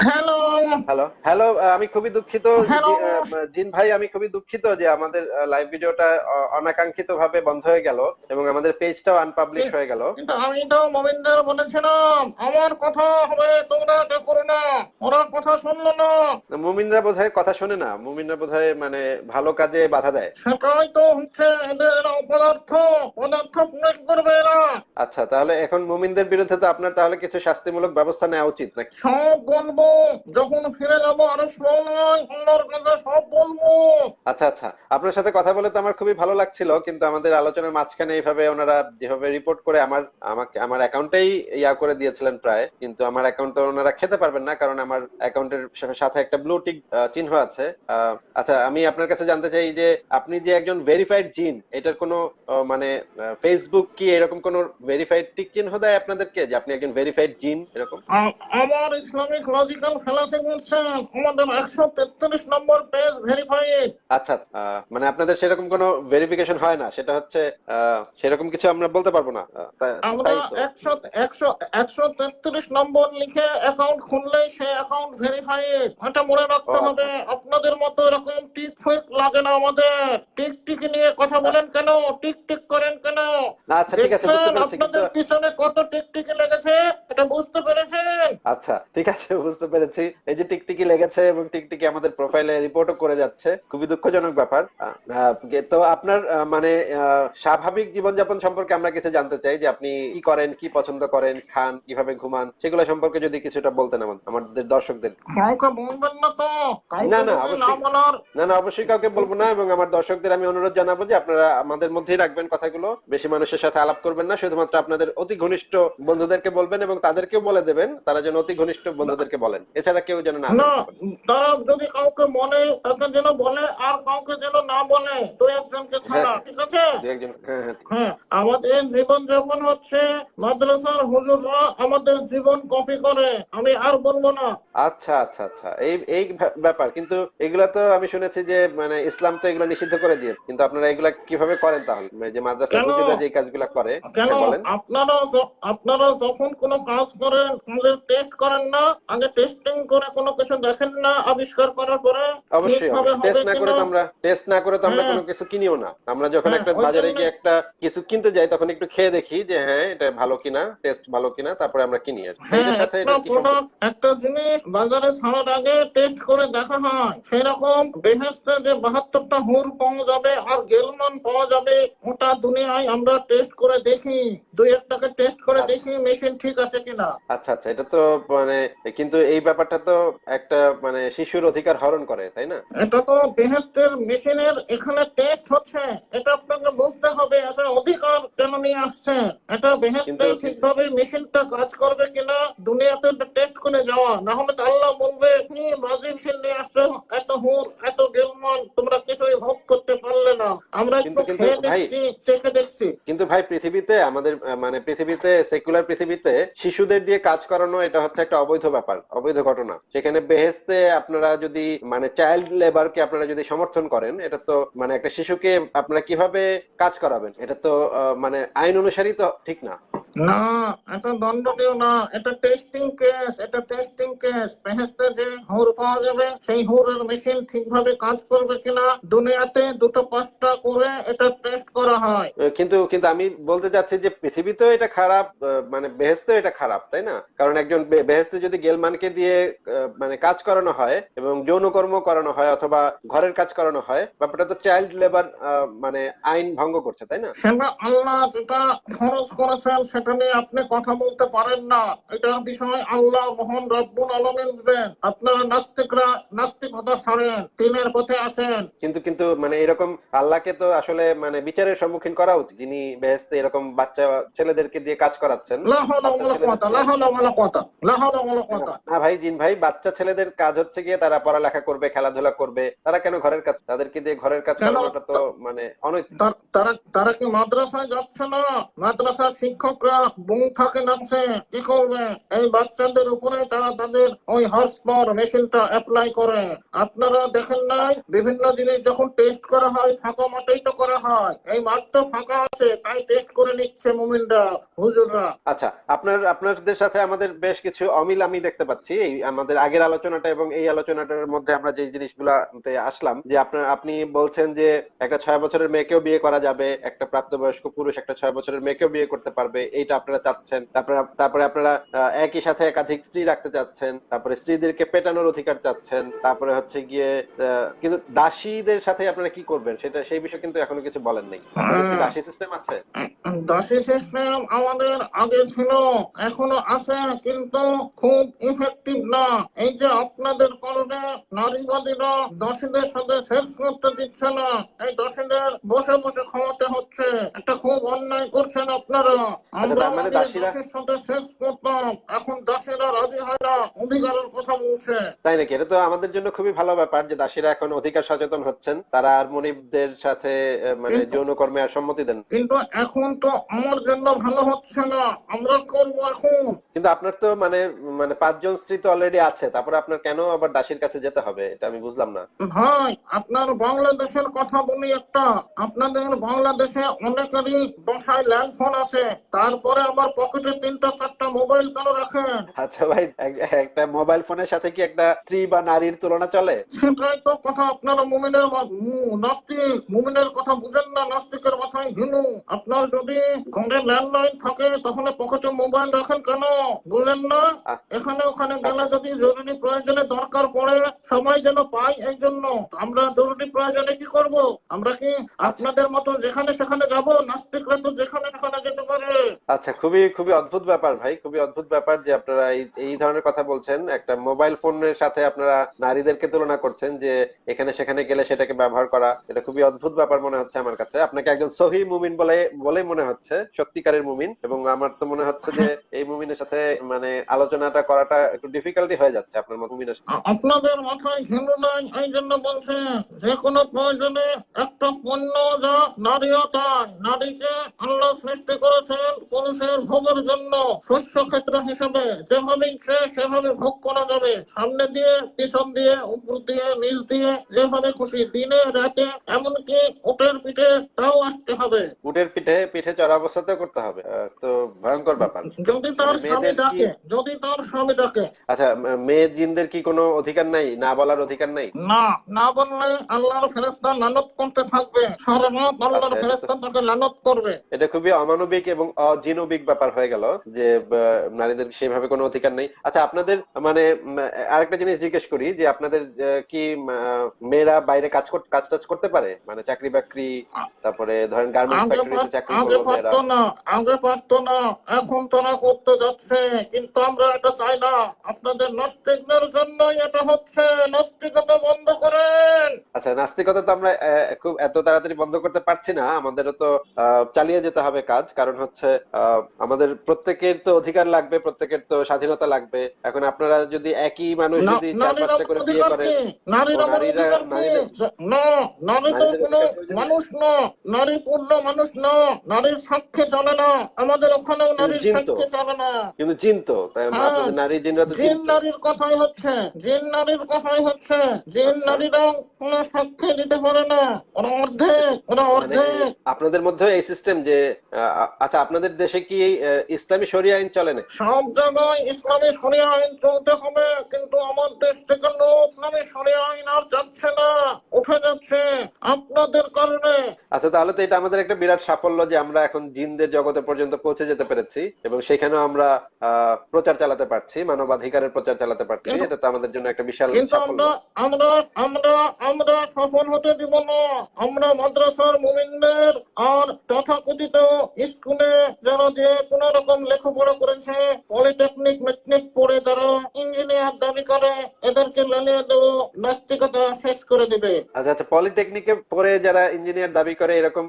Hello hello hello আমি খুবই দুঃখিত জিন ভাই আমি খুবই দুঃখিত যে আমাদের লাইভ ভিডিওটা অনাকাঙ্ক্ষিত ভাবে বন্ধ হয়ে গেল এবং আমাদের পেজটাও আনপাবলিশ হয়ে গেল। কিন্তু আমি তো মোমিনদের বলেছিলাম আমার কথা হবে তোমরা এটা করো না ওরা কথা শুনলো না মুমিনরা বোধহয় কথা শোনে না মুমিনরা বোধহয় মানে ভালো কাজে বাধা দেয়। সেটাই তো হচ্ছে এদের অপদার্থ পদার্থ প্রয়োগ করবে এরা। আচ্ছা তাহলে এখন মুমিনদের বিরুদ্ধে তো আপনার তাহলে কিছু শাস্তিমূলক ব্যবস্থা নেওয়া উচিত নাকি? সব বলব যখন ফিরে যাব আরও নয় অন্যর কাছে সব বলব। আচ্ছা আচ্ছা। আপনার সাথে কথা বলে তো আমার খুবই ভালো লাগছিল কিন্তু আমাদের আলোচনার মাঝখানে এইভাবে ওনারা যেভাবে রিপোর্ট করে আমার আমাকে আমার অ্যাকাউন্টেই ইয়া করে দিয়েছিলেন প্রায় কিন্তু আমার অ্যাকাউন্ট ওনারা খেতে পারবেন না কারণ আমার অ্যাকাউন্টের সাথে একটা ব্লু টিক চিহ্ন আছে। আচ্ছা আমি আপনার কাছে জানতে চাই যে আপনি যে একজন ভেরিফাইড জিন এটার কোনো মানে ফেসবুক কি এরকম কোনো ভেরিফাইড টিক চিহ্ন দেয় আপনাদেরকে যে আপনি একজন ভেরিফাইড জিন এরকম? আমার ইসলামিক লজিক্যাল ফেলাসি বলছেন আমাদের একশো তেত্রিশ নম্বর পেজ ভেরিফাইড আচ্ছা মানে আপনাদের সেরকম কোনো ভেরিফিকেশন হয় না সেটা হচ্ছে সেরকম কিছু আমরা বলতে পারব না আমরা একশো একশো একশো তেত্রিশ নম্বর লিখে অ্যাকাউন্ট খুললেই সে অ্যাকাউন্ট ভেরিফাইড এটা মনে রাখতে হবে আপনাদের মতো এরকম টিক ফিক লাগে না আমাদের। টিক টিক নিয়ে কথা বলেন কেন? টিক টিক করেন কেন? আচ্ছা ঠিক আছে বুঝতে পেরেছি আপনাদের পিছনে কত টিক টিকি লেগেছে? এটা বুঝতে পেরেছেন আচ্ছা ঠিক আছে বুঝতে পেরেছি। এই যে টিকটিকি লেগেছে এবং টিকটিকি আমাদের প্রোফাইলে রিপোর্টও করে যাচ্ছে খুবই দুঃখজনক ব্যাপার। তো আপনার মানে স্বাভাবিক জীবনযাপন সম্পর্কে আমরা কিছু জানতে চাই যে আপনি কি করেন কি পছন্দ করেন খান কীভাবে ঘুমান সেগুলো সম্পর্কে যদি কিছুটা বলতেন আমাদের আমাদের দর্শকদের। কাউকে বলবেন না তো? না, না, অবশ্যই। না না অবশ্যই কাউকে বলব না এবং আমার দর্শকদের আমি অনুরোধ জানাব যে আপনারা আমাদের মধ্যেই রাখবেন কথাগুলো। বেশি মানুষের সাথে আলাপ করবেন না শুধুমাত্র আপনাদের অতি ঘনিষ্ঠ বন্ধুদেরকে বলবেন এবং তাদেরকেও বলে দেবেন তারা যেন অতি ঘনিষ্ঠ বন্ধুদেরকে বলেন। এছাড়া কেউ যেন না। তারা যদি কাউকে বলে তাকে যেন বলে আর কাউকে যেন না বলে দু একজনকে ছাড়া ঠিক আছে? হ্যাঁ হ্যাঁ হ্যাঁ আমাদের জীবন যাপন হচ্ছে মাদ্রাসার হুজুররা আমাদের জীবন কপি করে আমি আর বলব না। আচ্ছা আচ্ছা আচ্ছা এই এই ব্যাপার। কিন্তু এগুলা তো আমি শুনেছি যে মানে ইসলাম তো এগুলো নিষিদ্ধ করে দিয়ে কিন্তু আপনারা এগুলা কীভাবে করেন তাহলে? মানে যে মাদ্রাসা কেন? হুজুরা যে কাজগুলা করে কেন? হ্যাঁ, বলেন। আপনারা আপনারা যখন কোনো কাজ করেন কাজের টেস্ট করেন না। আগে টেস্টিং করে কোনো কিছু দেখেন না আবিষ্কার করার পরে অবশ্যই টেস্ট না করে তো আমরা টেস্ট না করে তো আমরা হ্যাঁ। কোনো কিছু কিনিও না। আমরা যখন হ্যাঁ, একটা বাজারে গিয়ে একটা কিছু কিনতে যাই তখন একটু খেয়ে দেখি যে হ্যাঁ এটা ভালো কিনা টেস্ট ভালো কিনা তারপরে আমরা কিনি আর। হ্যাঁ সাথে একটা জিনিস বাজারে ছাড়ার আগে টেস্ট করে দেখা হয়। সেরকম বেহেস্তে যে বাহাত্তরটা হুর পাওয়া যাবে আর গেলমান পাওয়া যাবে ওটা দুনিয়ায় আমরা টেস্ট করে দেখি। দুই একটাকে টেস্ট করে আচ্ছা। দেখি মেশিন ঠিক আছে কিনা? আচ্ছা আচ্ছা এটা তো মানে কিন্তু এই ব্যাপারটা তো একটা মানে শিশুর অধিকার হরণ করে তাই না? এটা তো বেহেস্তের মেশিনের এখানে টেস্ট হচ্ছে। এটা আপনাকে বুঝতে হবে আসলে অধিকার কেন নিয়ে আসছে? এটা বেহেস্তে ঠিকভাবে মেশিনটা কাজ করবে কিনা দুনিয়াতে টেস্ট করে যাওয়া। না হলে আল্লাহ বলবে কি বাজি মেশিন নিয়ে আসছো এত হুর এত গেলমান তোমরা কিছুই ভোগ করতে পারলে না। আমরা একটু খেয়ে দেখছি চেখে দেখছি। কিন্তু ভাই পৃথিবীতে আমাদের মানে পৃথিবীতে সেকুলার পৃথিবীতে শিশুদের দিয়ে কাজ করানো, এটা হচ্ছে একটা অবৈধ ব্যাপার, অবৈধ ঘটনা। সেখানে বেহেস্তে আপনারা যদি মানে চাইল্ড লেবার কে আপনারা যদি সমর্থন করেন, এটা তো মানে একটা শিশুকে আপনারা কীভাবে কাজ করাবেন? এটা তো মানে আইন অনুসারী তো ঠিক না। না এটা দণ্ডনীয় না এটা টেস্টিং কেস এটা টেস্টিং কেস বেহেস্তে যে হুর পাওয়া যাবে সেই হুরের মেশিন ঠিকভাবে কাজ করবে কিনা দুনিয়াতে দুটো পাঁচটা করে এটা টেস্ট করা হয়। কিন্তু কিন্তু আমি বলতে চাচ্ছি যে পৃথিবীতেও এটা খারাপ মানে বেহেস্তেও এটা খারাপ তাই না? কারণ একজন বেহেস্তে যদি গেলমানকে দিয়ে মানে কাজ করানো হয় এবং যৌনকর্ম করানো হয় অথবা ঘরের কাজ করানো হয় ব্যাপারটা তো চাইল্ড লেবার মানে আইন ভঙ্গ করছে তাই না? সেটা আল্লাহ যেটা খরচ করেছেন সেটা নিয়ে আপনি কথা বলতে পারেন না। এটার বিষয় আল্লাহ মোহন রব্বুল আলমিন দিবেন। আপনারা নাস্তিকরা নাস্তিকতা ছাড়েন তিনের পথে আসেন। কিন্তু কিন্তু মানে এরকম আল্লাহকে তো আসলে মানে বিচারের সম্মুখীন করা উচিত। যিনি বেহেস্তে এরকম বাচ্চা ছেলেদেরকে দিয়ে কাজ করাচ্ছেন না ভাই জিন ভাই বাচ্চা ছেলেদের কাজ হচ্ছে গিয়ে তারা পড়ালেখা করবে খেলাধুলা করবে। তারা কেন ঘরের কাজ? তাদেরকে দিয়ে ঘরের কাজ? করানোটা তো মানে অনৈতিক। তারা তারা কি মাদ্রাসায় যাচ্ছে না? মাদ্রাসার শিক্ষকরা বুং থাকে কি করবে? এই বাচ্চাদের উপরে তারা তাদের ওই মেশিনটা অ্যাপ্লাই করে। আপনারা দেখেন নাই? বিভিন্ন জিনিস যখন টেস্ট করা হয়, ফাঁকা মাঠেই তো করা হয়। এই মাঠ তো ফাঁকা আছে, তাই টেস্ট করে নিচ্ছে মুমিনরা, হুজুররা। আচ্ছা আপনার, আপনাদের সাথে আমাদের বেশ কিছু অমিল আমি দেখতে পাচ্ছি। এই আমাদের আগের আলোচনাটা এবং এই আলোচনাটার মধ্যে আমরা যে জিনিসগুলাতে আসলাম, যে আপনার, আপনি বলছেন যে একটা ছয় বছরের মেয়েকেও বিয়ে করা যাবে, একটা প্রাপ্তবয়স্ক পুরুষ একটা ছয় বছরের মেয়েকেও বিয়ে করতে পারবে এইটা আপনারা চাচ্ছেন তারপরে তারপরে আপনারা একই সাথে একাধিক স্ত্রী রাখতে চাচ্ছেন তারপরে স্ত্রীদেরকে পেটানোর অধিকার চাচ্ছেন তারপরে হচ্ছে গিয়ে কিন্তু দাসীদের সাথে আপনারা কি করবেন? সেটা সেই বিষয়ে কিন্তু এখনও কিছু বলেন নাই। দাসী সিস্টেম আছে? দাসী সিস্টেম আমাদের আগে ছিল এখনও আছে কিন্তু খুব ইফেক্টিভ না। এই যে আপনাদের কারণে নারীবাদীরা দাসীদের সাথে সেক্স করতে দিচ্ছে না এই দাসীদের বসে বসে খাওয়াতে হচ্ছে। এটা খুব অন্যায় করছেন আপনারা। তার মানে দাসীরা- সাথে সেক্স করতাম। এখন দাসীরা রাজি হয় না অধিকারের কথা বলছে। তাই নাকি? এটা তো আমাদের জন্য খুবই ভালো ব্যাপার যে দাসীরা এখন অধিকার সচেতন হচ্ছেন। তারা আর মনিবদের সাথে মানে কিন্তু- যৌনকর্মে আর সম্মতি দেন কিন্তু এখন তো আমার জন্য ভালো হচ্ছে না। আমরা করব এখন। কিন্তু আপনার তো মানে মানে পাঁচজন স্ত্রী তো অলরেডি আছে। তারপরে আপনার কেন আবার দাসীর কাছে যেতে হবে? এটা আমি বুঝলাম না। ভাই আপনার বাংলাদেশের কথা বলি একটা। আপনাদের বাংলাদেশে অনেকেরই বাসায় ল্যান্ড ফোন আছে। তারপরে আবার পকেটে তিনটা চারটা মোবাইল কেন রাখেন? আচ্ছা ভাই একটা মোবাইল ফোনের সাথে কি একটা স্ত্রী বা নারীর তুলনা চলে? সেটাই তো কথা আপনারা মুমিনের নাস্তিক। মুমিনের কথা বুঝেন না নাস্তিকের মাথায় ঘিনু আপনার যদি ঘরে ল্যান্ডলাইন থাকে তাহলে পকেটে মোবাইল রাখেন কেন? বুঝেন না? এখানে ওখানে গেলে যদি জরুরি প্রয়োজনে দরকার পড়ে সবাই যেন পায় এই জন্য। আমরা জরুরি প্রয়োজনে কি করব? আমরা কি আপনাদের মতো যেখানে সেখানে যাব? নাস্তিকরা তো যেখানে সেখানে যেতে পারে আচ্ছা খুবই খুবই অদ্ভুত ব্যাপার ভাই খুবই অদ্ভুত ব্যাপার যে আপনারা এই ধরনের কথা বলছেন একটা মোবাইল ফোনের সাথে আপনারা নারীদেরকে তুলনা করছেন যে এখানে সেখানে গেলে সেটাকে ব্যবহার করা এটা খুবই অদ্ভুত ব্যাপার মনে হচ্ছে আমার কাছে আপনাকে একজন সহি মুমিন বলে বলে মনে হচ্ছে সত্যিকারের মুমিন এবং আমার তো মনে হচ্ছে যে এই মুমিনের সাথে মানে আলোচনাটা করাটা একটু ডিফিকাল্টি হয়ে যাচ্ছে আপনার মতো মুমিনের সাথে। আপনাদের মাথায় ঘেলু নাই এই জন্য বলছে যে কোনো প্রয়োজনে একটা পণ্য যা তাই নারীকে আল্লাহ সৃষ্টি করেছেন পুরুষের ভোগের জন্য শস্য ক্ষেত্র হিসেবে যেভাবে ইচ্ছে সেভাবে ভোগ করা যাবে। সামনে দিয়ে পিছন দিয়ে উপর দিয়ে নিচ দিয়ে যেভাবে খুশি দিনে রাতে এমনকি উটের পিঠে তাও আসতে হবে। উটের পিঠে পিঠে চড়া অবস্থাতেও করতে হবে। তো ভয়ঙ্কর ব্যাপার। যদি তার মানে স্বামী ডাকে যদি তার স্বামী ডাকে। আচ্ছা মেয়ে জিনদের কি কোনো অধিকার নাই? না বলার অধিকার নাই? না না বললে আল্লাহর ফেরেস্তা লানত করতে থাকবে। সারা রাত আল্লাহর আচ্ছা, এটা তো- ফেরেস্তা তাকে লানত করবে। এটা খুবই অমানবিক এবং অজিনবিক ব্যাপার হয়ে গেল যে নারীদের সেভাবে কোনো অধিকার নেই। আচ্ছা আপনাদের মানে আরেকটা জিনিস জিজ্ঞেস করি যে আপনাদের কি মেয়েরা বাইরে কাজ করতে কাজ টাজ করতে পারে? মানে চাকরি বাকরি তারপরে ধরেন গার্মেন্টস ফ্যাক্টরিতে চাকরি আগে মেয়েরা পারতো না আগে পারতো না এখন তারা করতে যাচ্ছে কিন্তু আমরা এটা চাই না। আপনাদের নাস্তিকদের জন্যই এটা হচ্ছে নাস্তিকতা বন্ধ করেন। আচ্ছা নাস্তিকতা তো আমরা খুব এত তাড়াতাড়ি বন্ধ করতে পারছি না আমাদেরও তো আহ, চালিয়ে যেতে হবে কাজ। কারণ হচ্ছে আমাদের প্রত্যেকের তো অধিকার লাগবে প্রত্যেকের তো স্বাধীনতা লাগবে। এখন আপনারা যদি একই মানুষ যদি চার পাঁচটা করে বিয়ে অধিকার করেন কি নারীর ও, আমার নারীরা- অধিকার কি নারীদের- না নারী তো নারীদের কোনো অধিকার প্রয়োজন। নেই। মানুষ না নারী পূর্ণ মানুষ না নারীর সাক্ষী চলে না। আমাদের ওখানেও নারীর। সাক্ষী চলে না। কিন্তু চিনতো তাই হ্যাঁ। নারী জিনরা তো জিন নারীর কথাই হচ্ছে জিন নারীর কথাই হচ্ছে। জিন আচ্ছা। নারীরা কোনো সাক্ষী দিতে পারে না। ওরা অর্ধেক ওরা মানে অর্ধেক। আপনাদের মধ্যে এই সিস্টেম যে আচ্ছা আপনাদের দেশে কি ইসলামী শরিয়া আইন চলে না সব জায়গায় ইসলামী শরিয়া আইন চলতে হবে কিন্তু আমার দেশ থেকে লোক ইসলামী শরিয়া আইন আর যাচ্ছে না উঠে যাচ্ছে আপনাদের কারণে। আচ্ছা তাহলে তো এটা আমাদের একটা বিরাট সাফল্য যে আমরা এখন জিনদের জগতে পর্যন্ত পৌঁছে যেতে পেরেছি এবং সেখানেও আমরা প্রচার চালাতে পারছি মানবাধিকারের প্রচার চালাতে পারছি। এটা তো আমাদের জন্য একটা বিশাল কিন্তু আমরা আমরা আমরা আমরা সফল হতে দিব না। আমরা মাদ্রাসার মুমিনদের আর তথাকথিত স্কুলে যারা যে কোন রকম লেখাপড়া করেছে পলিটেকনিক মেটনিক পড়ে যারা ইঞ্জিনিয়ার দাবি করে এদেরকে লেলিয়ে পড়লেও নাস্তিকতা শেষ করে দিবে। আচ্ছা আচ্ছা পলিটেকনিকে পড়ে যারা ইঞ্জিনিয়ার দাবি করে এরকম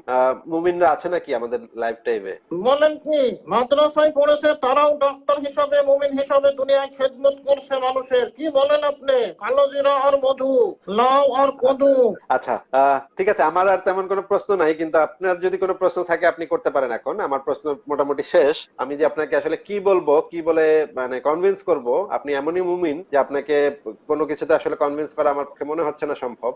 মুমিনরা আছে নাকি আমাদের লাইফ টাইমে বলেন কি মাদ্রাসায় পড়েছে তারাও ডাক্তার হিসাবে মুমিন হিসাবে দুনিয়ায় খেদমত করছে মানুষের। কি বলেন আপনি? কালো জিরা আর মধু লাউ আর কদু। আচ্ছা ঠিক আছে আমার আর তেমন কোনো প্রশ্ন নাই কিন্তু আপনার যদি কোনো প্রশ্ন থাকে আপনি করতে পারেন এখন। আমার প্রশ্ন মোটামুটি শেষ। আমি যে আপনাকে আসলে কি বলব কি বলে মানে কনভিন্স করব আপনি এমনই মুমিন যে আপনাকে কোনো কিছুতে আসলে কনভিন্স করা আমার পক্ষে মনে হচ্ছে না সম্ভব।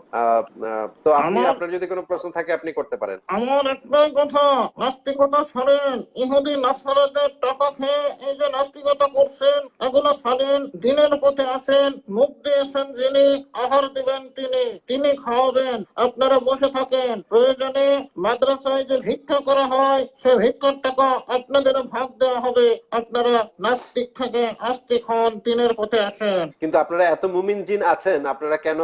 তো আপনি আপনার যদি কোনো প্রশ্ন থাকে আপনি করতে পারেন। আমার একটাই কথা নাস্তিকতা ছাড়েন ইহুদি নাসারাদের টাকা খেয়ে এই যে নাস্তিকতা করছেন এগুলো ছাড়েন দিনের পথে আসেন মুখ দিয়েছেন যিনি আহার দিবেন তিনি তিনি খাওয়াবেন আপনারা বসে থাকেন। প্রয়োজনে মাদ্রাসায় যে ভিক্ষা করা হয় সে ভিক্ষার টাকা আপনাদের ভাগ দেওয়া হবে। আপনারা নাস্তিক থেকে আস্তিক হন দিনের পথে আসেন। কিন্তু আপনারা এত মুমিন জিন আছেন আপনারা কেন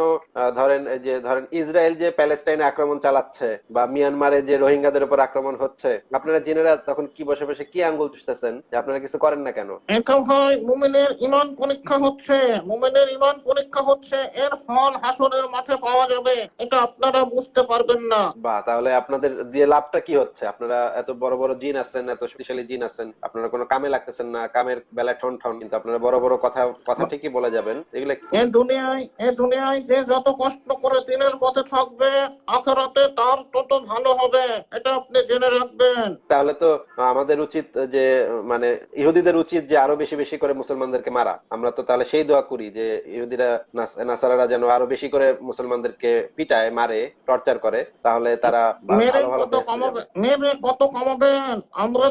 ধরেন যে ধরেন ইসরায়েল যে প্যালেস্টাইনে আক্রমণ চালাচ্ছে বা মিয়ানমারে যে রোহিঙ্গাদের উপর আক্রমণ হচ্ছে আপনারা জিনেরা তখন কি বসে বসে কি আঙ্গুল চুষতেছেন যে আপনারা কিছু করেন না কেন? এটা ভাই মুমিনের ইমান পরীক্ষা হচ্ছে মুমিনের ইমান পরীক্ষা হচ্ছে এর ফল হাসনের মাঠে পাওয়া যাবে এটা আপনারা বুঝতে পারবেন না। বা তাহলে আপনাদের দিয়ে লাভটা কি হচ্ছে? আপনারা এত বড় বড় জিন আছেন এত শক্তিশালী জিন আছেন আপনারা কোনো কামে লাগতেছেন না কামের বেলায় ঠন ঠন কিন্তু আপনারা বড় বড় কথা কথা ঠিকই বলে যাবেন। এগুলো? এ দুনিয়ায় এ দুনিয়ায় যে যত কষ্ট করে দিনের পথে থাকবে আখেরাতে তার তত ভালো হবে এটা আপনি জেনে রাখবেন। তাহলে তো আমাদের উচিত যে মানে ইহুদিদের উচিত যে আরও বেশি বেশি করে মুসলমানদেরকে মারা। আমরা তো তাহলে সেই দোয়া করি যে ইহুদিরা নাস- নাসারারা যেন আরও বেশি করে মুসলমানদেরকে পিটায় মারে টর্চার করে তাহলে তারা মেরে কত কমাবে মেরে কত কমাবেন? আমরা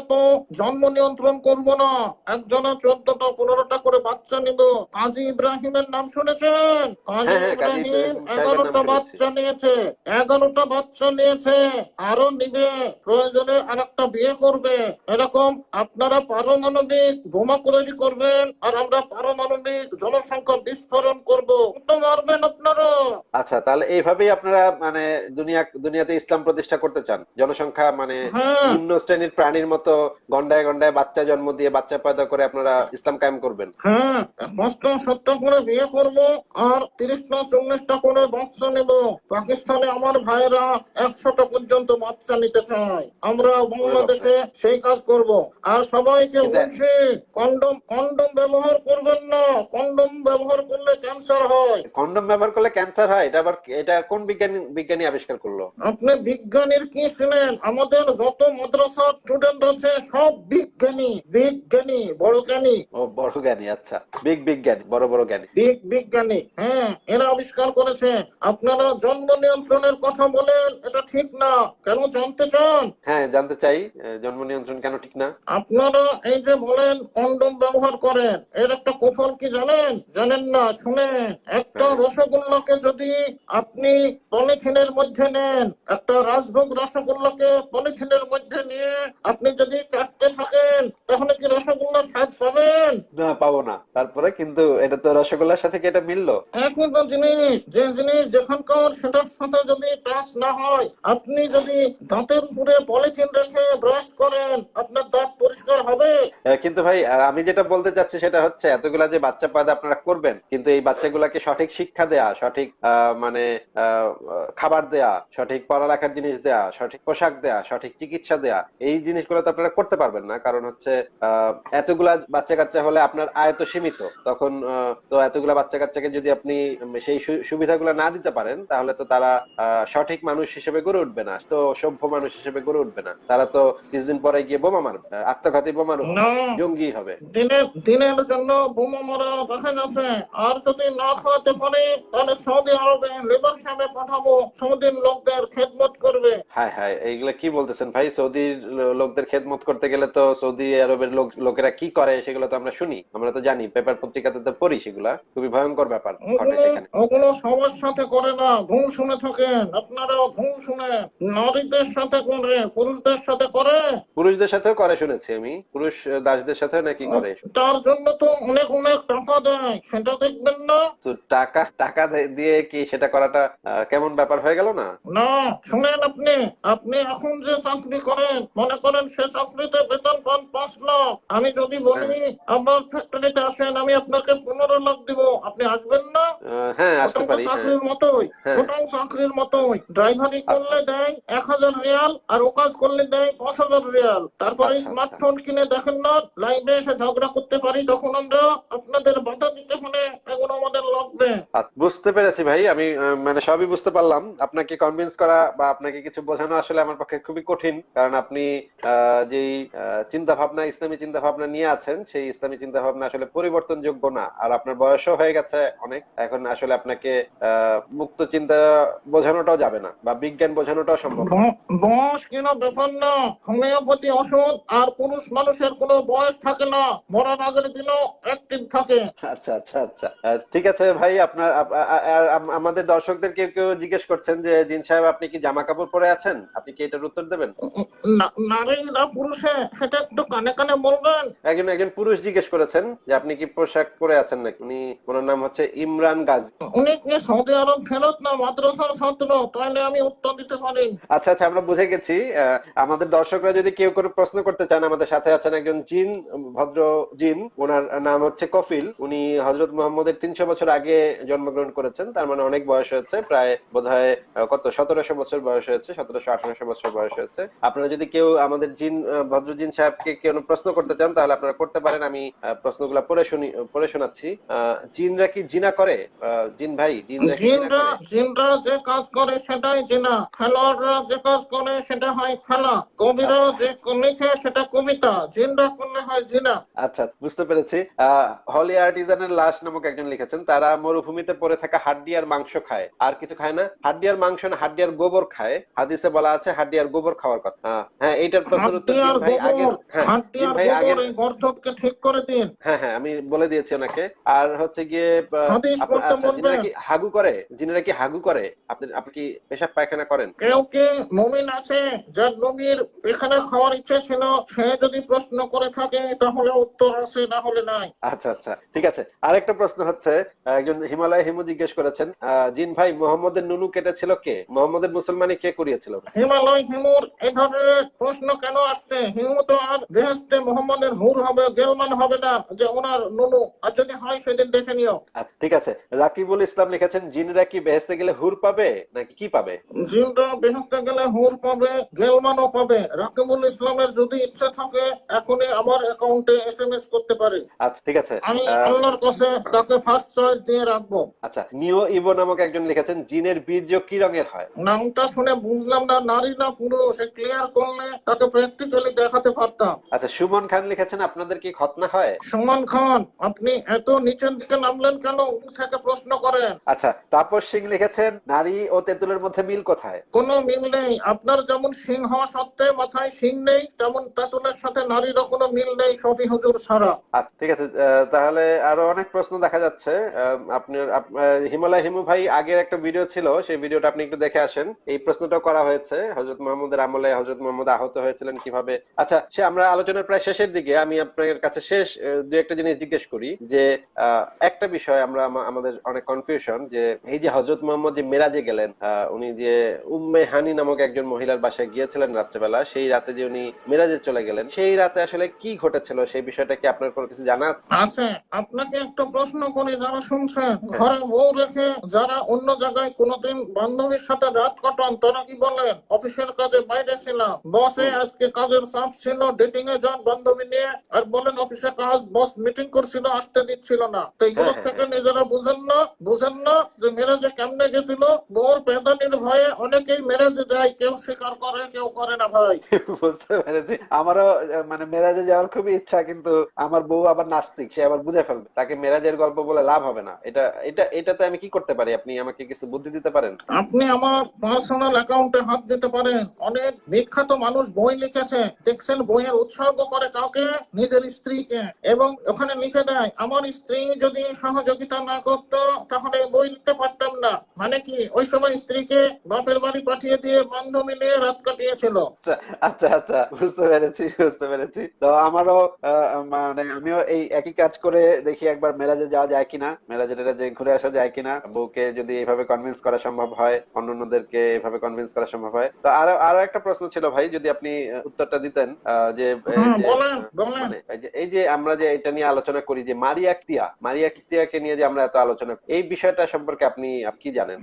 জন্ম নিয়ন্ত্রণ করব না। চোদ্দটা পনেরোটা করে বাচ্চা নিব। কাজী ইব্রাহিমের নাম শুনেছেন? কাজী হ্যাঁ, হ্যাঁ, ইব্রাহিম ইব্রাহিম এগারোটা বাচ্চা নিয়েছে। এগারোটা বাচ্চা নিয়েছে। আরও নিবে। প্রয়োজনে আর একটা বিয়ে করবে। এরকম আপনারা পারমাণবিক বোমা তৈরি করবেন আর আমরা পারমাণবিক জনসংখ্যা বিস্ফোরণ করব। তো মারবেন আপনারা। আচ্ছা তাহলে এইভাবেই আপনারা মানে দুনিয়া দুনিয়াতে ইসলাম প্রতিষ্ঠা করতে চান? জনসংখ্যা মানে হ্যাঁ। নিম্ন শ্রেণির প্রাণীর মতো গন্ডায় গন্ডায় বাচ্চা জন্ম দিয়ে বাচ্চা পয়দা করে আপনারা ইসলাম কায়েম করবেন। হ্যাঁ পাঁচটা সাতটা করে বিয়ে করব আর তিরিশটা চল্লিশটা করে বাচ্চা নেব। পাকিস্তানে আমার ভাইরা একশোটা পর্যন্ত বাচ্চা নিতে চায়। আমরা বাংলাদেশে সেই কাজ করব। আর সবাইকে বলছি কন্ডম কন্ডম ব্যবহার করবেন না। কন্ডম ব্যবহার করলে ক্যান্সার হয়। কন্ডম ব্যবহার করলে ক্যান্সার হয় এটা আবার এটা কোন বিজ্ঞানী বিজ্ঞানী আবিষ্কার করল? আপনি বিজ্ঞানীর কি শুনেন? আমাদের যত মাদ্রাসা স্টুডেন্ট আছে সব বিজ্ঞানী বিজ্ঞানী বড় জ্ঞানী। ও বড় জ্ঞানী আচ্ছা। বিগ বিজ্ঞানী বড় বড় জ্ঞানী। বিগ বিজ্ঞানী হ্যাঁ এরা আবিষ্কার করেছে। আপনারা জন্ম নিয়ন্ত্রণের কথা বলেন এটা ঠিক না। কেন জানতে চান? হ্যাঁ জানতে চাই জন্ম নিয়ন্ত্রণ কেন ঠিক না? আপনারা এই যে বলেন কন্ডম ব্যবহার করেন এর একটা কুফল কি জানেন? জানেন না শুনেন। একটা রসগোল্লাকে যদি আপনি পলিথিনের মধ্যে নেন একটা রাজভোগ রসগোল্লাকে পলিথিনের মধ্যে নিয়ে আপনি যদি চাটতে থাকেন তাহলে কি রসগোল্লা স্বাদ পাবেন? না পাবো না। তারপরে কিন্তু এটা তো রসগোল্লার সাথে কি এটা মিললো? তো জিনিস। যে জিনিস যেখানকার সেটার সাথে যদি টাচ না হয় আপনি যদি দাঁতের উপরে পলিথিন রেখে ব্রাশ করেন আপনার দাঁত পরিষ্কার হবে। কিন্তু ভাই আমি যেটা বলতে চাচ্ছি সেটা হচ্ছে এতগুলা যে বাচ্চা পয়দা আপনারা করবেন কিন্তু এই বাচ্চাগুলাকে সঠিক শিক্ষা দেয়া সঠিক আহ, মানে আহ, খাবার দেয়া সঠিক পড়ালেখার জিনিস দেয়া সঠিক পোশাক দেয়া সঠিক চিকিৎসা দেয়া এই জিনিসগুলো তো আপনারা করতে পারবেন না কারণ হচ্ছে এতগুলা বাচ্চা কাচ্চা হলে আপনার আয় তো সীমিত। তখন তো এতগুলা বাচ্চা কাচ্চাকে যদি আপনি সেই সুবিধাগুলো না দিতে পারেন তাহলে তো তারা সঠিক মানুষ হিসেবে গড়ে উঠবে না তো সভ্য মানুষ হিসেবে গড়ে উঠবে না। তারা তো কিছুদিন পরে গিয়ে বোমা মারবে আত্মঘাতী বোমা জঙ্গি হবে। দিনের দিনের জন্য বোমা মারা দেখা গেছে। আর যদি না খাওয়াতে পারে তাহলে সৌদি আরবে লেবার হিসাবে পাঠাবো সৌদির লোকদের খেদমত করবে। হায় হায় এইগুলা কি বলতেছেন ভাই? সৌদির লোকদের খেদমত করতে গেলে তো সৌদি আরবের লোক লোকেরা কি করে সেগুলো তো আমরা শুনি। আমরা তো জানি পেপার পত্রিকাতে তো পড়ি সেগুলা। খুবই ভয়ঙ্কর ব্যাপার ঘটে ওগুলো সেখানে। ওগুলো সবার সাথে করে না ভুল শুনে থাকেন। আপনারা ভুল শুনে নারীদের সাথে করে পুরুষদের সাথে করে? পুরুষদের সাথেও করে শুনেছি আমি। পুরুষ দাসদের সাথেও নাকি করে। তার জন্য তো অনেক অনেক টাকা দেয়। সেটা দেখবেন না? তো টাকা টাকা দিয়ে কি সেটা করাটা কেমন ব্যাপার হয়ে গেল না? না শুনেন আপনি। আপনি এখন যে চাকরি করেন মনে করেন সে চাকরিতে বেতন পান পাঁচ লাখ। আমি যদি বলি আমার ফ্যাক্টরিতে আসেন আমি আপনাকে পনেরো লাখ দিব। আপনি আসবেন না? হ্যাঁ আসতে পারি হ্যাঁ। চাকরির মতোই। হ্যাঁ। ওটাও চাকরির মতোই। ড্রাইভারি করলে দেয় এক হাজার রিয়াল আর ও কাজ করলে দেয় পাঁচ হাজার রিয়াল। তারপরে আচ্ছা, স্মার্টফোন কিনে দেখেন না লাইভে এসে ঝগড়া করতে পারি তখন আমরা আপনাদের বাধা দিতে হলে এগুলো আমাদের লাগবে। আচ্ছা, বুঝতে পেরেছি ভাই আমি মানে সবই বুঝতে পারলাম। আপনাকে কনভিন্স করা বা আপনাকে কিছু বোঝানো আসলে আমার পক্ষে খুবই কঠিন কারণ আপনি আহ, যেই চিন্তা ভাবনা ইসলামী চিন্তা ভাবনা নিয়ে আছেন সেই ইসলামী চিন্তা ভাবনা আসলে পরিবর্তনযোগ্য না। আর আপনার বয়সও হয়ে গেছে অনেক এখন আসলে আপনাকে মুক্ত চিন্তা বোঝানোটাও যাবে না বা বিজ্ঞান বোঝানোটাও সম্ভব বয়স কিনা ব্যাপার না। হোমিওপ্যাথি ওষুধ আর পুরুষ মানুষের কোনো বয়স থাকে না। মরার আগের দিনও অ্যাক্টিভ থাকে। আচ্ছা আচ্ছা আচ্ছা। ঠিক আছে ভাই আপনার আমাদের দর্শকদের কেউ কেউ জিজ্ঞেস করছেন যে জিন সাহেব আপনি কি জামা কাপড় পরে আছেন? আপনি কি এটার উত্তর দেবেন? না- না পুরুষে সেটা একটু কানে কানে বলবেন? একজন একজন পুরুষ জিজ্ঞেস করেছেন যে আপনি কি পোশাক পরে আছেন নাকি? উনি ওনার নাম হচ্ছে ইমরান গাজী। উনি কি সৌদি আরব ফেরত না মাদ্রাসার ছাত্র? তাহলে আমি উত্তর দিতে পারি। আচ্ছা আচ্ছা আমরা বুঝে গেছি। আমাদের দর্শকরা যদি কেউ কোনো প্রশ্ন করতে চান আমাদের সাথে আছেন একজন জিন ভদ্র জিন। ওনার নাম হচ্ছে কফিল। উনি হজরত মোহাম্মদের তিনশো বছর আগে জন্মগ্রহণ করেছেন। তার মানে অনেক বয়স হয়েছে। প্রায় আহ, কত? সতেরোশো বছর বয়স হয়েছে সতেরোশো আঠারোশো বছর বয়স হয়েছে। আপনারা যদি কেউ আমাদের জিন জিন সাহেবকে কেউ প্রশ্ন করতে চান? তাহলে আপনারা করতে পারেন। আমি প্রশ্নগুলা পড়ে শুনি পড়ে শোনাচ্ছি। জিনরা কি জিনা করে? জিন ভাই জিনরা জিনরা জিনরা যে কাজ করে সেটাই জিনা। খেলোয়াড়রা যে কাজ করে সেটা হয় খেলা। কবিরা যে লিখে সেটা কবিতা। জিনরা করলে হয় জিনা। আচ্ছা বুঝতে পেরেছি। হলি আর্টিজানের লাশ নামক একজন লিখেছেন। তারা মরুভূমিতে পড়ে থাকা হাড্ডি আর মাংস খায়। আর কিছু খায় না? হাড্ডি আর মাংস না হাড্ডি আর গোবর খায়। হাদিসে বলা আছে হাড্ডি আর গোবর খাওয়ার কথা। হ্যাঁ এইটার প্রশ্নের উত্তর আর গোবর হ্যাঁ আর গোবর এই গর্ধবকে ঠিক করে দিন। হ্যাঁ হ্যাঁ আমি বলে দিয়েছি ওনাকে। আর হচ্ছে গিয়ে আহ, হাদিস আপ- পড়তে আচ্ছা, বলবে। জিনেরা কি হাগু করে জিনেরা কি হাগু করে আপনি আপনি কি পেশাব পায়খানা করেন? কেউ কি মুমিন আছে? যার নবীর এখানে খাওয়ার ইচ্ছা ছিল সে যদি প্রশ্ন করে থাকে তাহলে উত্তর আছে না হলে নাই। আচ্ছা আচ্ছা ঠিক আছে। আরেকটা প্রশ্ন হচ্ছে একজন হিমালয় হিমু জিজ্ঞেস করেছেন জিন ভাই মোহাম্মদের নুনু কেটেছিল কে? মোহাম্মদের মুসলমানি কে করিয়েছিল হিমালয় হিমুর এই ধরনের প্রশ্ন কেন আসছে? হিমু তো আর বেহেস্তে মোহাম্মদের হুর হবে গেলমান হবে না যে ওনার নুনু। আর যদি হয় সেদিন দেখে নিও। আচ্ছা ঠিক আছে। রাকিবুল ইসলাম লিখেছেন জিনরা কি বেহেস্তে গেলে হুর পাবে নাকি কি পাবে? জিনরা বেহেস্তে গেলে হুর পাবে গেলমানও পাবে। রাকিবুল ইসলামের যদি ইচ্ছে থাকে এখনই আমার অ্যাকাউন্টে এস এম এস করতে পারে। আচ্ছা ঠিক আছে। আমি আল্লাহর কাছে তাকে ফার্স্ট চয়েস দিয়ে রাখব। আচ্ছা নিও ইভো নামক একজন লিখেছেন জিনের বীর্য কি রঙের হয়? নামটা শুনে বুঝলাম না নারী না পুরুষ ক্লিয়ার করলে তাকে প্র্যাকটিক্যালি দেখাতে পারতাম। আচ্ছা সুমন খান লিখেছেন আপনাদের কি খতনা হয়? সুমন খান আপনি এত নিচের দিকে নামলেন কেন? উপর থেকে প্রশ্ন করেন। আচ্ছা তাপস সিং লিখেছেন নারী ও তেঁতুলের মধ্যে মিল কোথায়? কোনো মিল নেই। আপনার যেমন সিং হওয়া সত্ত্বে মাথায় সিং নেই তেমন তেঁতুলের সাথে নারীরও কোনো মিল নেই সবই হুজুর ছাড়া। আচ্ছা ঠিক আছে তাহলে আরও অনেক প্রশ্ন দেখা যাচ্ছে। আপনার হিমালয় হিমু ভাই আগের একটা ভিডিও ছিল সেই ভিডিওটা আপনি একটু দেখে আসেন। এই প্রশ্নটা করা হয়েছে হজরত মোহাম্মদের আমলে হজরত মোহাম্মদ আহত হয়েছিলেন কীভাবে আচ্ছা সে আমরা আলোচনার প্রায় শেষের দিকে, আমি আপনার কাছে শেষ দু একটা জিনিস জিজ্ঞেস করি যে একটা বিষয় আমরা আমাদের অনেক কনফিউশন যে, এই যে হজরত মোহাম্মদ যে মেরাজে গেলেন উনি যে উম্মে হানি নামক একজন মহিলার বাসায় গিয়েছিলেন রাত্রেবেলা, সেই রাতে যে উনি মেরাজে চলে গেলেন, সেই রাতে আসলে কি ঘটেছিল? সেই বিষয়টা কি আপনার কোনো কিছু জানা আছে? আপনাকে একটা প্রশ্ন করি, যারা শুনছেন, ঘরে বউ রেখে যারা অন্য জায়গায় কোনোদিন বান্ধবীর সাথে রাত কাটান, তারা কি বলেন? অফিসের কাজে বাইরে ছিলাম। বসে আজকে কাজের চাপ ছিল ডেটিং এ যান বান্ধবী নিয়ে। আর বলেন অফিসে কাজ বস মিটিং করছিল আসতে দিচ্ছিল না। তো এগুলো হ্যাঁ, থেকে নিজেরা বুঝেন না বুঝেন না যে মেরেজে কেমনে গেছিল। বউর পেদানির ভয়ে অনেকেই মেরেজে যায় কেউ স্বীকার করে কেউ করে না ভাই। বুঝতে পেরেছি। আমারও মানে মেরাজে যাওয়ার খুবই ইচ্ছা কিন্তু আমার বউ আবার নাস্তিক সে আবার বুঝে ফেলবে। তাকে মেরাজের গল্প বলে লাভ হবে না। এটা এটা এটাতে আমি কি করতে পারি? আপনি আমাকে কিছু বুদ্ধি দিতে পারেন? আপনি আমার পার্সোনাল অ্যাকাউন্টে হাত দিতে পারেন। অনেক বিখ্যাত মানুষ বই লিখেছে। দেখছেন বইয়ের উৎসর্গ করে কাউকে? নিজের স্ত্রীকে। এবং ওখানে লিখে দেয় আমার স্ত্রী যদি সহযোগিতা না করতো তাহলে বই লিখতে পারতাম না। মানে কি? ওই সময় স্ত্রীকে বাপের বাড়ি পাঠিয়ে দিয়ে বন্ধ মিলিয়ে রাত কাটিয়েছিল। আচ্ছা আচ্ছা আচ্ছা বুঝতে পেরেছি বুঝতে পেরেছি। তো আমারও মানে আমিও এই একই কাজ করে দেখি একবার মেরাজে যাওয়া যায় কিনা মেরাজে টেরাজে ঘুরে আসা যায় কিনা। বউকে যদি এইভাবে কনভিন্স করা সম্ভব হয় অন্যান্যদেরকে এইভাবে কনভিন্স করা সম্ভব হয়। তো আরও আরও একটা প্রশ্ন ছিল ভাই যদি আপনি আহ, উত্তরটা দিতেন যে এই যে, আমরা যে এটা নিয়ে আলোচনা করি যে মারিয়া কিতিয়া মারিয়া কিতিয়াকে নিয়ে যে আমরা এত আলোচনা এই বিষয়টা সম্পর্কে আপনি কি জানেন?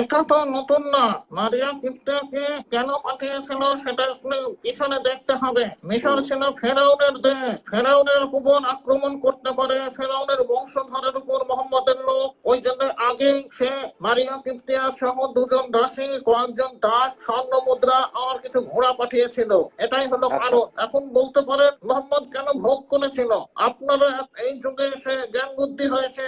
এটা তো নতুন না। মারিয়া কিপ্তাকে কেন পাঠিয়েছিল সেটা আপনি পিছনে দেখতে হবে। মিশর ছিল ফেরাউনের দেশ। ফেরাউনের উপর আক্রমণ করতে পারে। ফেরাউনের বংশধরের উপর মোহাম্মদের লোক ওই জন্য আগেই সে মারিয়া কিপ্তিয়া সহ দুজন দাসী কয়েকজন দাস স্বর্ণ মুদ্রা আর কিছু ঘোড়া পাঠিয়েছিল। এটাই হলো আচ্ছা। এখন বলতে পারেন মোহাম্মদ কেন ভোগ করেছিল? আপনারা এই যুগে এসে জ্ঞান বুদ্ধি হয়েছে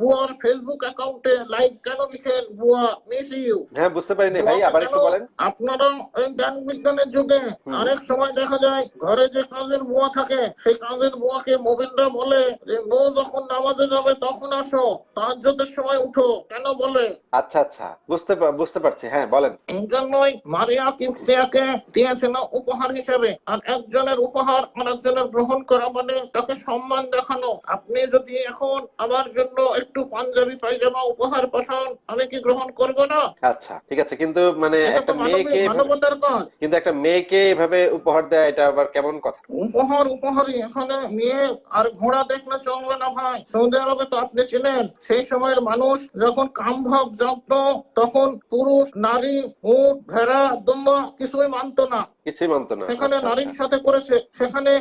বুয়ার ফেসবুক অ্যাকাউন্টে লাইক কেন লিখেন? বুয়া মিস ইউ হ্যাঁ বুঝতে পারিনি ভাই আবার একটু বলেন। আপনারা এই জ্ঞান বিজ্ঞানের যুগে অনেক সময় দেখা যায় ঘরে যে কাজের বুয়া থাকে সেই কাজের বুয়াকে মোবিনরা বলে যে বউ যখন নামাজে যাবে তখন আসো তাহাজ্জুদের সময় উঠো। কেন বলে? আচ্ছা আচ্ছা বুঝতে বুঝতে পারছি। হ্যাঁ বলেন। এই জন্যই মারিয়া কিপ্তিয়াকে দিয়েছিল উপহার হিসেবে আর একজনের উপহার আর একজনের গ্রহণ করা মানে তাকে সম্মান দেখানো। আপনি যদি এখন আমার জন্য একটু পাঞ্জাবি পায়জামা উপহার পাঠান আমি কি গ্রহণ করব না? আচ্ছা ঠিক আছে। কিন্তু মানে একটা মেয়েকে মানবতার কাজ। কিন্তু একটা মেয়েকে এভাবে উপহার দেয়া এটা আবার কেমন কথা? উপহার উপহারই। এখানে মেয়ে আর ঘোড়া দেখলে চলবে না ভাই। সৌদি আরবে তো আপনি ছিলেন। সেই সময়ের মানুষ যখন কামভাব জানত তখন পুরুষ নারী উট ভেড়া দুম্বা কিছুই মানতো না। কিছুই মানতো না। সেখানে আচ্ছা, নারীর আচ্ছা। সাথে করেছে সেখানে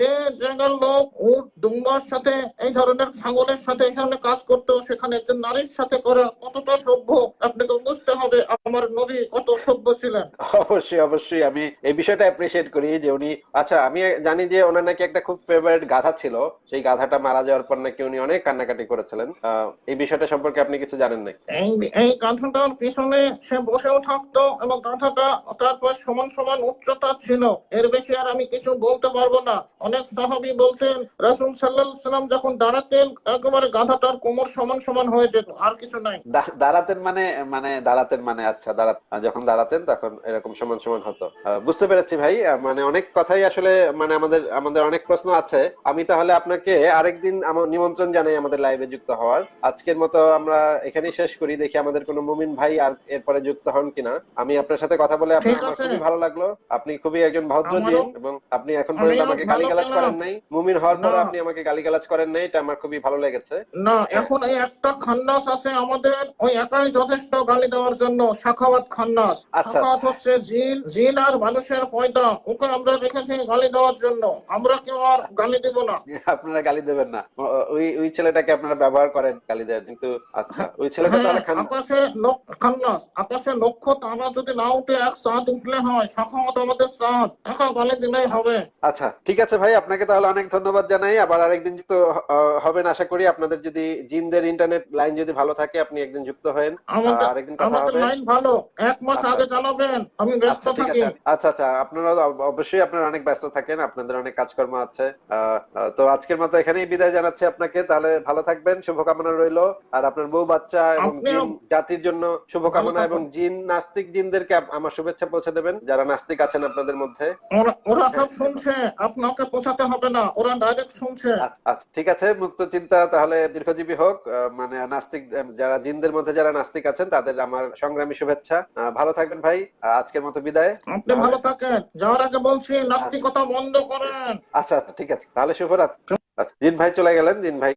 যে জায়গার লোক উট দুম্বার সাথে এই ধরনের ছাগলের সাথে এই ধরনের কাজ করতো সেখানে একজন নারীর সাথে করা কতটা সভ্য আপনাকে বুঝতে হবে আমার নবী কত সভ্য ছিলেন। অবশ্যই অবশ্যই আমি এই বিষয়টা অ্যাপ্রিসিয়েট করি যে উনি আচ্ছা আমি জানি যে ওনার নাকি একটা খুব ফেভারিট গাধা ছিল সেই গাধাটা মারা যাওয়ার পর নাকি উনি অনেক কান্নাকাটি করেছিলেন। আহ, এই বিষয়টা সম্পর্কে আপনি কিছু জানেন নাকি? এই গাধাটার পিছনে সে বসেও থাকতো এবং গাধাটা তারপর সমান সমান উচ্চতা ছিল। এর বেশি আর আমি কিছু বলতে পারব না। অনেক সাহাবি বলতেন রাসুল সাল্লাহ সাল্লাম যখন দাঁড়াতেন একেবারে গাধাটার কোমর সমান সমান হয়ে যেত আর কিছু নাই। দাঁড়াতেন মানে মানে দাঁড়াতেন মানে আচ্ছা দাঁড়া যখন দাঁড়াতেন তখন এরকম সমান সমান হতো। বুঝতে পেরেছি ভাই মানে অনেক কথাই আসলে মানে আমাদের আমাদের অনেক প্রশ্ন আছে। আমি তাহলে আপনাকে আরেকদিন আমার নিমন্ত্রণ জানাই আমাদের লাইভে যুক্ত হওয়ার। আজকের মতো আমরা এখানেই শেষ করি। দেখি আমাদের কোনো মুমিন ভাই আর এরপরে যুক্ত হন কিনা। আমি আপনার সাথে কথা বলে আপনার। খুবই ভালো লাগল। আপনি খুবই একজন ভদ্র জিন এবং আপনি এখন পর্যন্ত আমাকে গালিগালাজ করেন নাই। মুমিন হওয়ার পরে। আপনি আমাকে গালিগালাজ করেন নাই এটা আমার খুবই ভালো লেগেছে। না এখন এই একটা খান্নাস আছে আমাদের ওই একাই যথেষ্ট গালি দেওয়ার জন্য। শাখাওয়াত খান্নাস। আচ্ছা, শাখাওয়াত আচ্ছা। হচ্ছে জিন জিন আর মানুষের পয়দা। ওকে আমরা রেখেছি গালি দেওয়ার জন্য। আমরা কেউ আর গালি দেব না। আপনারা গালি দেবেন না। ওই ওই ছেলেটাকে আপনারা ব্যবহার করেন গালি দেন কিন্তু আচ্ছা ওই ছেলেটা হ্যাঁ, তাহলে আকাশে খান্নাস। আকাশে লক্ষ তারা যদি না উঠে এক চাঁদ উঠলে হয় শাখাওয়াত আমাদের গালি দিলেই হবে। আচ্ছা ঠিক আছে ভাই আপনাকে তাহলে অনেক ধন্যবাদ জানাই। আবার আরেকদিন যুক্ত হবেন আশা করি। আপনাদের যদি জিনদের ইন্টারনেট লাইন যদি ভালো থাকে আপনি একদিন যুক্ত হন আরেকদিন কথা হবে। লাইন ভালো। এক মাস আচ্ছা। আগে জানাবেন আমি ব্যস্ত আচ্ছা থাকি। আচ্ছা আচ্ছা আপনারা অবশ্যই আপনারা অনেক ব্যস্ত থাকেন। আপনাদের অনেক কাজকর্ম আছে। তো আজকের মতো এখানেই বিদায় জানাচ্ছি আপনাকে। তাহলে ভালো থাকবেন শুভকামনা রইল। আর আপনার বউ বাচ্চা এবং জাতির জন্য শুভকামনা এবং জিন নাস্তিক জিনদেরকে আমার শুভেচ্ছা পৌঁছে দেবেন। যারা নাস্তিক আছেন আপনাদের মধ্যে? ওরা ওরা সব হ্যাঁ। শুনছে আপনাকে পৌঁছাতে হবে না ওরা ডাইরেক্ট শুনছে। আচ্ছা আচ্ছা, ঠিক আছে মুক্ত চিন্তা তাহলে দীর্ঘজীবী হোক মানে নাস্তিক যারা জিনদের মধ্যে যারা নাস্তিক আছেন তাদের আমার সংগ্রামী শুভেচ্ছা। ভালো থাকবেন ভাই আজকের মতো বিদায়। আপনি ভালো থাকেন। যাওয়ার আগে বলছি নাস্তিকতা বন্ধ করেন। আচ্ছা আচ্ছা ঠিক আছে তাহলে শুভরাত্রি। আচ্ছা জিন ভাই চলে গেলেন জিন ভাই।